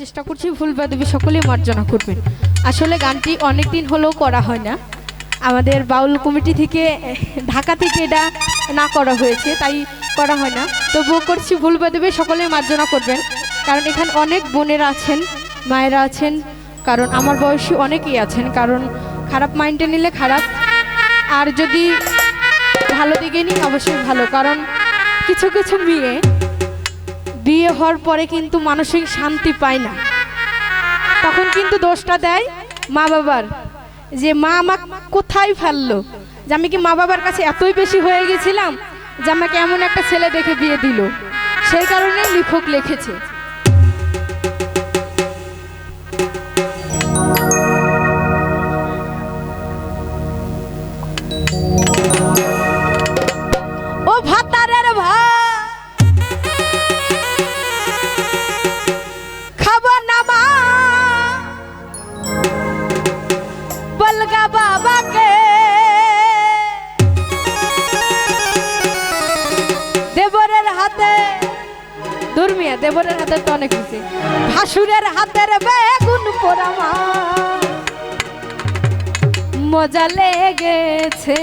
চেষ্টা করছি, ভুল বাদবি সকলেই মার্জনা করবেন আসলে গানটি অনেক দিন হলেও করা হয় না। আমাদের বাউল কমিটি থেকে, ঢাকা থেকে এটা না করা হয়েছে, তাই করা হয় না। তবুও করছি, ভুল বাদবি সকলে মার্জনা করবেন। কারণ এখানে অনেক বোনেরা আছেন, মায়েরা আছেন, কারণ আমার বয়সী অনেকেই আছেন। কারণ খারাপ মাইন্ডে নিলে খারাপ, আর যদি ভালো দিকে নিই, অবশ্যই ভালো। কারণ কিছু কিছু মেয়ে বিয়ে হওয়ার পরে কিন্তু মানসিক শান্তি পায় না। তখন কিন্তু দোষটা দেয় মা বাবার যে, মা আমাকে কোথায় ফেলল যে, আমি কি মা বাবার কাছে এতই বেশি হয়ে গেছিলাম যে, আমাকে এমন একটা ছেলে দেখে বিয়ে দিল? সেই কারণে লেখক লিখেছে। হাতে। দুর্মিয়া দেবরের হাতে তো অনেক কিছু ভাসুরের হাতের বেগুন পোড়ামা। মজা লেগেছে।